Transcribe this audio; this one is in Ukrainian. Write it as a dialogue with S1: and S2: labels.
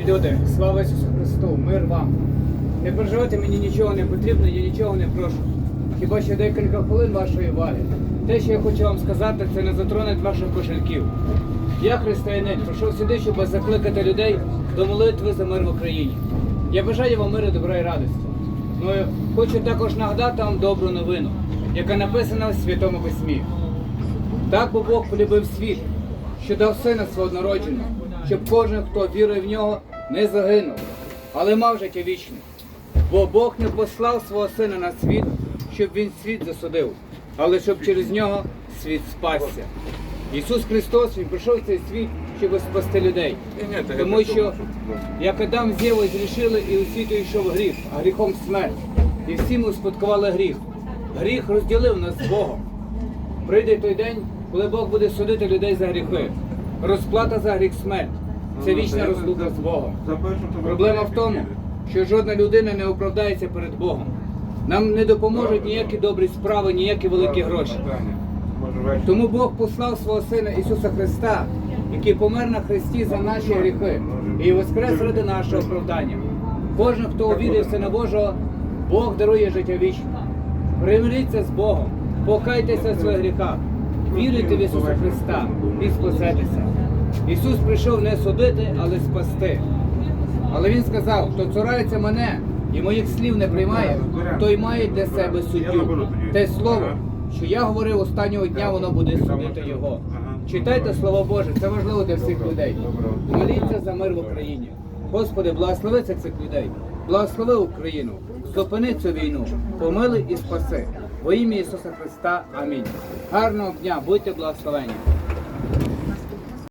S1: Люди, слава Ісусу Христу, мир вам. Не переживайте, мені нічого не потрібно, я нічого не прошу. Хіба що декілька хвилин вашої уваги. Те, що я хочу вам сказати, це не затронуть ваших кошельків. Я, християнин, прийшов сюди, щоб закликати людей до молитви за мир в Україні. Я бажаю вам миру, добра і радості. Ну, хочу також нагадати вам добру новину, яка написана в Святому Письмі. Так бо Бог полюбив світ, що дав сина свого народженого, щоб кожен, хто вірує в нього, не загинув, але мав життя вічне. Бо Бог не послав свого сина на світ, щоб він світ засудив, але щоб через нього світ спасся. Ісус Христос Він прийшов в цей світ, щоб спасти людей. Тому що як Адам з Євою зрішили, і у світу йшов гріх, а гріхом смерть. І всі ми успадкували гріх. Гріх розділив нас з Богом. Прийде той день, коли Бог буде судити людей за гріхи. Розплата за гріх смерть. Це вічна розлука з Богом. Проблема в тому, що жодна людина не оправдається перед Богом. Нам не допоможуть ніякі добрі справи, ніякі великі гроші. Тому Бог послав свого Сина Ісуса Христа, який помер на Христі за наші гріхи і воскрес ради нашого оправдання. Кожен, хто увірив Сина Божого, Бог дарує життя вічне. Примиріться з Богом, покайтеся в своїх гріхах, віруйте в Ісуса Христа і спасетеся. Ісус прийшов не судити, але спасти. Але Він сказав, хто цурається мене і моїх слів не приймає, той має для себе суддю. Те слово, що я говорив останнього дня, воно буде судити його. Читайте Слово Боже, це важливо для всіх людей. Моліться за мир в Україні. Господи, благослови цих цих людей, благослови Україну, зупини цю війну, помили і спаси. Во ім'я Ісуса Христа. Амінь. Гарного дня, будьте благословені.